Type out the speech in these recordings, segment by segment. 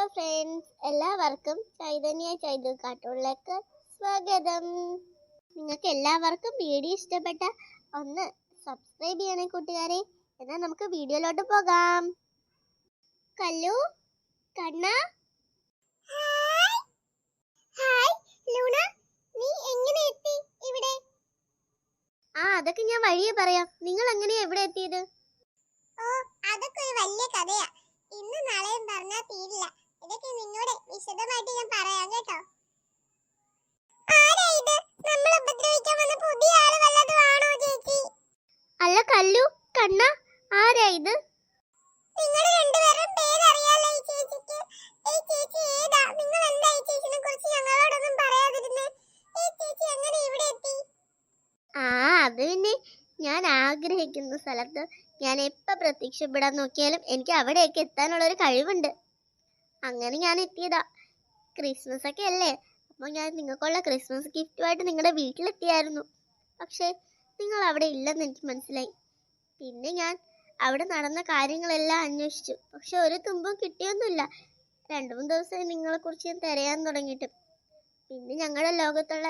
Hello friends എല്ലാവർക്കും ചൈതന്യ ചൈതു കാട്ടുള്ളിലേക്ക് സ്വാഗതം. നിങ്ങൾക്ക് എല്ലാവർക്കും വീഡിയോ ഇഷ്ടപ്പെട്ട ഒന്ന് സബ്സ്ക്രൈബ് ചെയ്യണേ കൂട്ടുകാരെ. എന്നാൽ നമുക്ക് വീഡിയോയിലോട്ട് പോകാം. കല്ലു കണ്ണ. ഹായ് ലൂണ നീ എങ്ങനെ എത്തി ഇവിടെ? ആ അതൊക്കെ ഞാൻ വഴിയെ പറയാം. നിങ്ങൾ എങ്ങനെയാ ഇവിടെ എത്തിയത്? ഓ അതൊക്കെ ഒരു വലിയ കഥയാ. ഇന്ന് നാളെയും പറഞ്ഞാൽ തീരില്ല. ഇതൊക്കെ നിന്നോട് വിശദമായിട്ട് ഞാൻ പറയാം കേട്ടോ. ആരാ ഇത്? നമ്മൾ ഉപദ്രവിക്കാൻ വന്ന പുതിയ ആൾ വല്ലതും ആണോ ചേച്ചി? അല്ല കല്ലു കണ്ണ ആരാ ഇത്? നിങ്ങൾ രണ്ടുപേരും പേരറിയാലോ ഈ ചേച്ചിക്ക്. ഈ ചേച്ചി ഏതാ? നിങ്ങൾ എന്താ ഈ ചേച്ചിനെ കുറിച്ച് ഞങ്ങളോടൊന്നും പറയാതിരുന്നേ? ഈ ചേച്ചി എങ്ങനെ ഇവിടെ എത്തി? ആ അത് പിന്നെ ഞാൻ ആഗ്രഹിക്കുന്ന സ്ഥലത്ത് ഞാൻ എപ്പോൾ പ്രത്യക്ഷപ്പെടാൻ നോക്കിയാലും എനിക്ക് അവിടെയൊക്കെ എത്താനുള്ള ഒരു കഴിവുണ്ട്. അങ്ങനെ ഞാൻ എത്തിയതാ. ക്രിസ്മസ് ഒക്കെ അല്ലേ? അപ്പോൾ ഞാൻ നിങ്ങൾക്കുള്ള ക്രിസ്മസ് ഗിഫ്റ്റുമായിട്ട് നിങ്ങളുടെ വീട്ടിലെത്തിയായിരുന്നു. പക്ഷേ നിങ്ങൾ അവിടെ ഇല്ലെന്ന് എനിക്ക് മനസ്സിലായി. പിന്നെ ഞാൻ അവിടെ നടന്ന കാര്യങ്ങളെല്ലാം അന്വേഷിച്ചു. പക്ഷെ ഒരു തുമ്പും കിട്ടിയൊന്നുമില്ല. രണ്ടു മൂന്ന് ദിവസമായി നിങ്ങളെക്കുറിച്ച് ഞാൻ തിരയാൻ തുടങ്ങിയിട്ട്. പിന്നെ ഞങ്ങളുടെ ലോകത്തുള്ള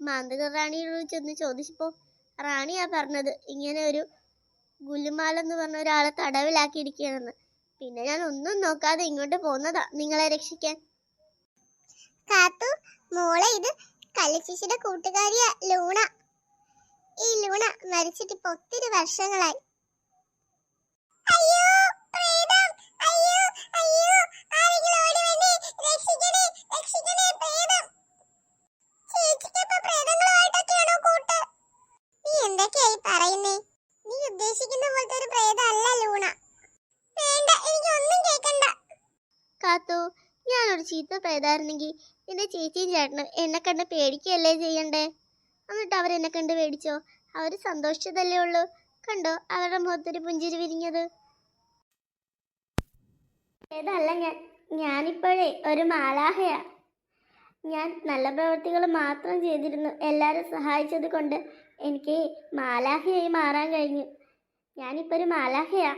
മാന്ത്രിക റാണിയോട് ചെന്ന് ചോദിച്ചപ്പോൾ റാണിയാ പറഞ്ഞത് ഇങ്ങനെ ഒരു ഗുലുമാലെന്ന് പറഞ്ഞ ഒരാളെ തടവിലാക്കിയിരിക്കുകയാണെന്ന്. പിന്നെ ഞാൻ ഒന്നും നോക്കാതെ ഇങ്ങോട്ട് പോന്നതാ നിങ്ങളെ രക്ഷിക്കാൻ. കാത്തു. മോളെ ഇത് കലിച്ചിച്ചിയുടെ കൂട്ടുകാരിയാ ലൂണ. ഈ ലൂണ മരിച്ചിട്ട് ഇപ്പൊ ഒത്തിരി വർഷങ്ങളായി. അയ്യോ പ്രേതം. അയ്യോ അയ്യോ. ആരെങ്കിലും ഓടി വന്നേ രക്ഷിക്കണേ രക്ഷിക്കണേ പ്രേതം ചേച്ചിക്ക് ഇപ്പൊ പ്രേതങ്ങളുമായിട്ടൊക്കെയാണോ കൂട്ട് നീ എന്തൊക്കെയായി പറയുന്നേ നീ ഉദ്ദേശിക്കുന്ന പോലത്തെ ഒരു പ്രേതം അല്ല ലൂണ വേണ്ട എനിക്കൊന്നും കേൾക്കണ്ട കാത്തു ഞാനൊരു ചീത്ത പേതായിരുന്നെങ്കിൽ നിന്റെ ചേച്ചിയും ചേട്ടനും എന്നെ കണ്ട് പേടിക്കുകയല്ലേ ചെയ്യണ്ടേ? എന്നിട്ട് അവരെന്നെ കണ്ട് പേടിച്ചോ? അവർ സന്തോഷിച്ചതല്ലേ ഉള്ളൂ. കണ്ടോ അവരുടെ മുഖത്തൊരു പുഞ്ചിരി വിരിഞ്ഞത്? ഏതല്ല ഞാൻ ഞാനിപ്പോഴേ ഒരു മാലാഹയാ. ഞാൻ നല്ല പ്രവൃത്തികൾ മാത്രം ചെയ്തിരുന്നു. എല്ലാവരും സഹായിച്ചത് കൊണ്ട് എനിക്ക് മാലാഹയായി മാറാൻ കഴിഞ്ഞു. ഞാനിപ്പോൾ ഒരു മാലാഹയാ.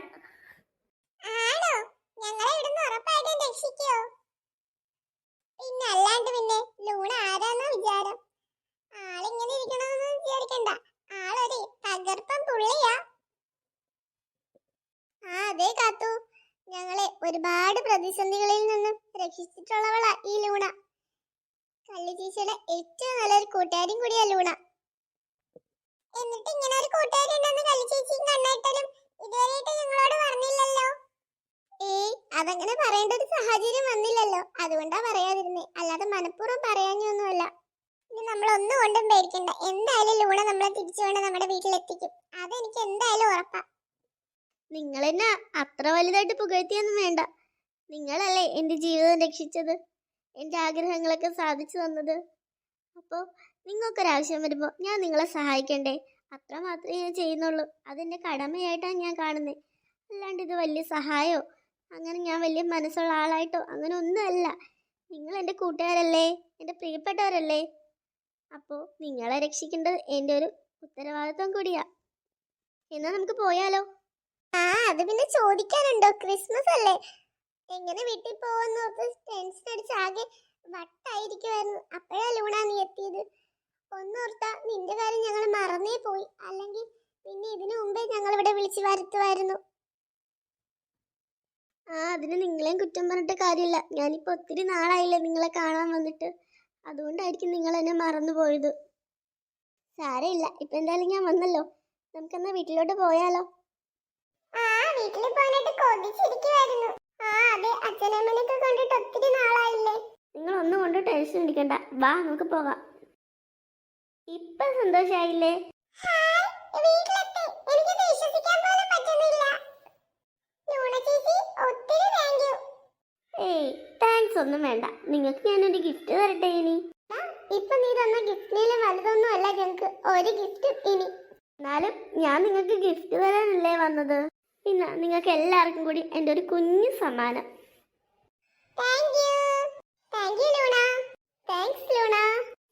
ആണോ? ഞങ്ങളെ ഇവിടുന്ന് ഉറപ്പായിട്ടും രക്ഷിക്കോ. പിന്നെ അല്ലാണ്ട് പിന്നെ ലൂണ ആരാന്നാ വിചാരം? ആളിങ്ങനെ ഇരിക്കണമെന്ന് വിചാരിക്കണ്ട. ആളൊരു തകർപ്പൻ പുള്ളിയാ. ആ അതെ കാത്തു. ഞങ്ങളെ ഒരുപാട് പ്രതിസന്ധികളിൽ നിന്നും രക്ഷിച്ചിട്ടുള്ളവളാ ഈ ലൂണ. കല്ലു ചീച്ചയുടെ ഏറ്റവും നല്ലൊരു കൂട്ടുകാരിയും കൂടിയാ ലൂണ. എന്നിട്ട് ഇങ്ങനെ ഒരു കൂട്ടുകാരി ഉണ്ടെന്ന് കല്ലു ചേച്ചിയും കണ്ണായിട്ടലും ഇതുവരെയായിട്ട് ഞങ്ങളോട് പറഞ്ഞില്ലല്ലോ. ഏയ് അതങ്ങനെ പറയേണ്ട ഒരു സാഹചര്യം വന്നില്ലല്ലോ. അതുകൊണ്ടാ പറയാതിരുന്നേ. അല്ലാതെ മനഃപൂർവം പറയാഞ്ഞൊന്നുമല്ല. ഇനി നമ്മൾ ഒന്നും കൊണ്ടും പേടിക്കണ്ട. എന്തായാലും ലൂണ നമ്മളെ തിരിച്ചു കൊണ്ട് നമ്മുടെ വീട്ടിലെത്തിക്കും. അതെനിക്ക് എന്തായാലും ഉറപ്പാ. നിങ്ങൾ എന്നെ അത്ര വലുതായിട്ട് പുകഴ്ത്തിയൊന്നും വേണ്ട. നിങ്ങളല്ലേ എന്റെ ജീവിതം രക്ഷിച്ചത്. എന്റെ ആഗ്രഹങ്ങളൊക്കെ സാധിച്ചു തന്നത്. അപ്പോൾ നിങ്ങൾക്കൊരാവശ്യം വരുമ്പോൾ ഞാൻ നിങ്ങളെ സഹായിക്കണ്ടേ? അത്ര മാത്രമേ ഞാൻ ചെയ്യുന്നുള്ളൂ. അതെന്റെ കടമയായിട്ടാണ് ഞാൻ കാണുന്നത് അല്ലാണ്ട് ഇത് വലിയ സഹായമോ അങ്ങനെ ഞാൻ വലിയ മനസ്സുള്ള ആളായിട്ടോ? അങ്ങനെ ഒന്നുമല്ല. നിങ്ങൾ എന്റെ കൂട്ടുകാരല്ലേ? എന്റെ പ്രിയപ്പെട്ടവരല്ലേ? അപ്പോൾ നിങ്ങളെ രക്ഷിക്കേണ്ടത് എന്റെ ഒരു ഉത്തരവാദിത്വം കൂടിയാ. എന്നാ നമുക്ക് പോയാലോ? ആ അത് പിന്നെ ചോദിക്കാനുണ്ടോ? ക്രിസ്മസ് അല്ലേ? എങ്ങനെ വീട്ടിൽ ഓർത്ത് ടെൻഷൻ അടിച്ച് ആകെ വട്ടായിരിക്കുമായിരുന്നു അപ്പോഴാ ലൂണ നീ എത്തിയത്. ഒന്നോർത്താ നിന്റെ കാര്യം ഞങ്ങൾ മറന്നേ പോയി. അല്ലെങ്കിൽ പിന്നെ ഇതിനു മുമ്പേ ഞങ്ങൾ ഇവിടെ വിളിച്ചു വരുത്തുമായിരുന്നു ആ അതിന് നിങ്ങളെയും കുറ്റം പറഞ്ഞിട്ട് കാര്യമില്ല. ഞാനിപ്പോൾ ഒത്തിരി നാളായില്ലേ നിങ്ങളെ കാണാൻ വന്നിട്ട്. അതുകൊണ്ടായിരിക്കും നിങ്ങൾ എന്നെ മറന്നു പോയത്. സാരമില്ല. ഇപ്പം എന്തായാലും ഞാൻ വന്നല്ലോ. നമുക്കെന്നാ വീട്ടിലോട്ട് പോയാലോ? ആ വീട്ടിൽ പോകാനായിട്ട് കൊതിച്ചിരിക്കുവായിരുന്നു. ആ അതെ. അച്ഛനമ്മനൊക്കെ കണ്ടിട്ട് ഒത്തിരി നാളായില്ലേ. നിങ്ങൾ ഒന്നും കൊണ്ട് ടെൻഷൻ അടിക്കണ്ട. വാ നമുക്ക് പോകാം. ഇപ്പം സന്തോഷായില്ലേ? ഹായ്, വീട്ടിലെത്തി. എനിക്ക് വിശ്വസിക്കാൻ പോലും പറ്റുന്നില്ല. ലൂണ ചേച്ചി, ഒത്തിരി thank you. ഏയ് താങ്ക്സ് ഒന്നും വേണ്ട. നിങ്ങൾക്ക് ഞാനൊരു ഗിഫ്റ്റ് തരട്ടെ ഇനി? ഇപ്പൊ നീ തന്ന ഗിഫ്റ്റിനെല്ലാം വലുതൊന്നും അല്ല ഞങ്ങൾക്ക് ഒരു ഗിഫ്റ്റ് ഇനി. എന്നാലും ഞാൻ നിങ്ങൾക്ക് ഗിഫ്റ്റ് തരാനല്ലേ വന്നത്? പിന്നെ നിങ്ങൾക്ക് എല്ലാവർക്കും കൂടി എന്റെ ഒരു കുഞ്ഞു സമ്മാനം.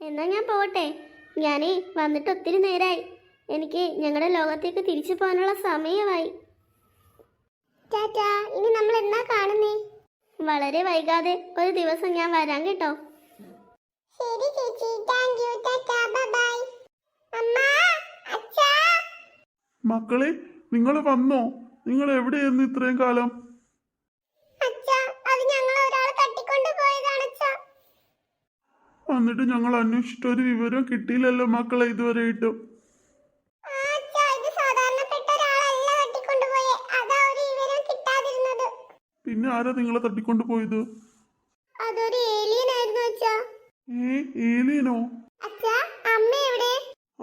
എന്നാ ഞാൻ പോട്ടെ ഞാനേ വന്നിട്ട് ഒത്തിരി നേരായി. എനിക്ക് ഞങ്ങളുടെ ലോകത്തേക്ക് തിരിച്ചു പോകാനുള്ള സമയമായി. ടാറ്റാ ഇനി നമ്മൾ എന്നാ കാണുന്നേ? വളരെ വൈകാതെ ഒരു ദിവസം ഞാൻ വരാം കേട്ടോ. ശരി ചേച്ചി താങ്ക് യു ടാറ്റാ ബൈ അമ്മ അച്ഛാ. മക്കളെ നിങ്ങൾ വന്നോ? നിങ്ങൾ എവിടെയായിരുന്നു ഇത്രയും കാലം? അച്ഛാ അത് ഞങ്ങൾ ഒരാളെ തട്ടിക്കൊണ്ട് പോയതാണ് അച്ഛാ. എന്നിട്ട് ഞങ്ങൾ അന്വേഷിച്ചിട്ട് ഒരു വിവരം കിട്ടിയില്ലല്ലോ മക്കളെ ഇതുവരെ പിന്നെ ആരാ നിങ്ങളെ തട്ടിക്കൊണ്ട് പോയത്? അതൊരു ഏലിയൻ ആയിരുന്നു അച്ഛാ. ഏ ഏലിയനോ അച്ഛാ അമ്മ എവിടെ?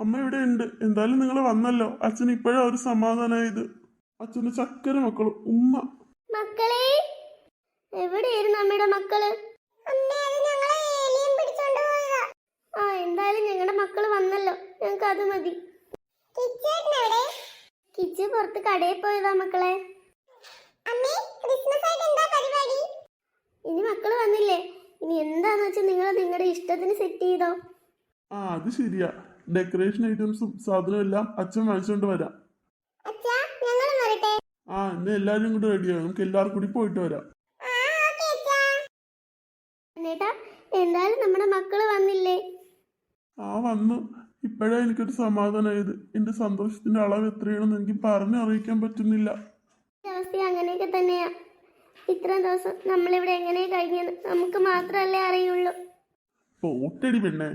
അമ്മ ഇവിടെ ഉണ്ട്. എന്തായാലും നിങ്ങൾ വന്നല്ലോ. അച്ഛൻ ഇപ്പോഴാ ഒരു സമാധാനമായത് അച്ഛന്റെ ചക്കര മക്കളും ഉമ്മ. മക്കളെ എവിടെയായിരുന്നു അമ്മയുടെ മക്കൾ? ആ എന്തായാലും ഞങ്ങളുടെ മക്കൾ വന്നല്ലോ. ഞങ്ങൾക്ക് അത് മതി. കിച്ചു പുറത്ത് കടയിൽ പോയതാ മക്കളെ അമ്മേ ക്രിസ്മസ് ആയിട്ട് എന്താ പരിപാടി ഇനി മക്കൾ വന്നില്ലേ? ഇനി എന്താന്ന് വെച്ചാൽ നിങ്ങൾ നിങ്ങളുടെ ഇഷ്ടത്തിന് സെറ്റ് ചെയ്തോ? ആ അത് ശരിയാ. ഡെക്കറേഷൻ ഐറ്റംസും സാധനവും എല്ലാം അച്ഛൻ വാങ്ങിച്ചുകൊണ്ട് വരാം. ആ ഇന്ന് എല്ലാരും കൂടി റെഡിയാവും നമുക്ക് എല്ലാവർക്കും കൂടി പോയിട്ട് വരാം. എന്നേട്ടാ എന്തായാലും നമ്മുടെ മക്കൾ വന്നില്ലേ? ആ വന്നു. ഇപ്പോഴാ എനിക്കൊരു സമാധാനമായത് എന്റെ സന്തോഷത്തിന്റെ അളവ് എത്രയാണെന്ന് എനിക്ക് പറഞ്ഞറിയിക്കാൻ പറ്റുന്നില്ല. അവസ്ഥ അങ്ങനെയൊക്കെ തന്നെയാ. ഇത്രയും ദിവസം നമ്മളിവിടെ എങ്ങനെ കഴിഞ്ഞെന്ന് നമുക്ക് മാത്രമല്ലേ അറിയുള്ളൂ. പോട്ടടി പെണ്ണെ.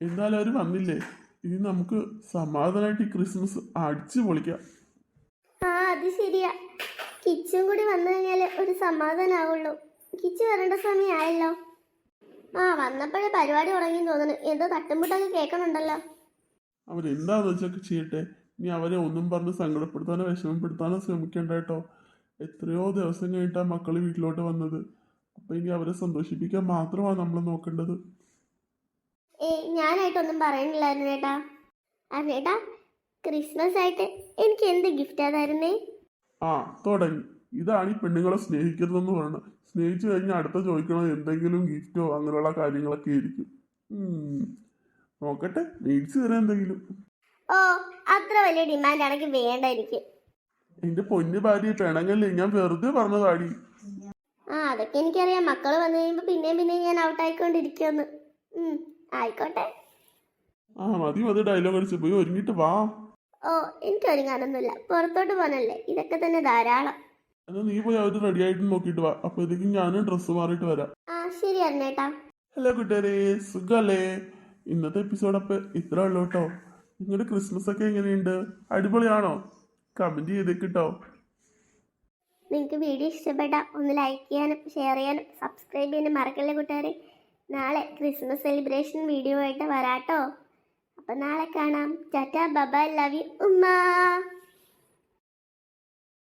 എന്നാലും അവർ വന്നില്ലേ? ഇനി നമുക്ക് സമാധാനമായിട്ട് ഈ ക്രിസ്മസ് അടിച്ചു പൊളിക്കാം. ആ അത് ശരിയാ. കിച്ചും കൂടി വന്നു കഴിഞ്ഞാൽ ഒരു സമാധാനാവുള്ളൂ. കിച്ചു വരേണ്ട സമയമായല്ലോ ആ വന്നപ്പോഴേ പരിപാടി തുടങ്ങി തോന്നുന്നു. എന്തോ തട്ടുമുട്ടൊക്കെ കേൾക്കണുണ്ടല്ലോ അവരെന്താന്ന് വെച്ചൊക്കെ ചെയ്യട്ടെ ഇനി അവരെ ഒന്നും പറഞ്ഞ് സങ്കടപ്പെടുത്താനോ വിഷമപ്പെടുത്താനോ ശ്രമിക്കണ്ട കേട്ടോ. എത്രയോ ദിവസം കഴിഞ്ഞിട്ടാണ് മക്കൾ വീട്ടിലോട്ട് വന്നത്. അപ്പൊ ഇനി അവരെ സന്തോഷിപ്പിക്കാൻ മാത്രമാണ് നമ്മൾ നോക്കേണ്ടത്. ഏ ഞാനായിട്ടൊന്നും പറയണില്ലായിരുന്നു ചേട്ടാ അതേട്ടാ ക്രിസ്മസ് ആയിട്ട് എനിക്ക് എന്ത് ഗിഫ്റ്റാ തരുന്നേ? ആ തുടങ്ങി. ഇതാണ് ഈ പെണ്ണുങ്ങളെ സ്നേഹിക്കരുതെന്ന് പറയുന്നത് സ്നേഹിച്ചു കഴിഞ്ഞാൽ അടുത്ത ചോദിക്കണത് എന്തെങ്കിലും ഗിഫ്റ്റോ അങ്ങനെയുള്ള കാര്യങ്ങളൊക്കെ ആയിരിക്കും. നോക്കട്ടെ മേടിച്ചു തരാം എന്തെങ്കിലും. ഓ അത്ര വലിയ ഡിമാൻഡ് ആണെങ്കിൽ വേണ്ട എനിക്ക്. എന്റെ പൊന്നു ഭാര്യ പിണങ്ങല്ലേ ഞാൻ വെറുതെ പറഞ്ഞതാടി ആ അതൊക്കെ എനിക്കറിയാം. മക്കൾ വന്നു കഴിയുമ്പോ പിന്നെയും പിന്നെയും ഞാൻ ഔട്ട് ആയിക്കൊണ്ടിരിക്കുന്നു ആയിക്കോട്ടെ. ആ മതി മതി ഡയലോഗ് അടിച്ച്. പോയി ഒരുങ്ങിട്ട് വാ. ഓ എനിക്ക് ഒരുങ്ങാനൊന്നുമില്ല. പുറത്തോട്ട് പോകാനല്ലേ ഇതൊക്കെ തന്നെ ധാരാളം. എന്നാ നീ പോയി അവർ റെഡി ആയിട്ട് നോക്കിയിട്ട് വാ. അപ്പോഴത്തേക്കും ഞാനും ഡ്രസ്സ് മാറിയിട്ട് വരാം. ആ ശരി അരുണേട്ടാ. ഹലോ കൂട്ടുകാരെ. സുഖല്ലേ? ഇന്നത്തെ എപ്പിസോഡ് അപ്പൊ ഇത്ര ഉള്ളൂ കേട്ടോ. നിങ്ങളുടെ ക്രിസ്മസ് ഒക്കെ എങ്ങനെയുണ്ട്? അടിപൊളിയാണോ? കമന്റ് ചെയ്തേക്കിട്ടോ നിങ്ങൾക്ക് വീഡിയോ ഇഷ്ടപ്പെട്ട ഒന്ന് ലൈക്ക് ചെയ്യാനും ഷെയർ ചെയ്യാനും സബ്സ്ക്രൈബ് ചെയ്യാനും മറക്കല്ലേ കൂട്ടുകാരെ? നാളെ ക്രിസ്മസ് സെലിബ്രേഷൻ വീഡിയോ ആയിട്ട് വരാട്ടോ. അപ്പം നാളെ കാണാം. ടാറ്റ ബബ ലവ് യു ഉമ്മ.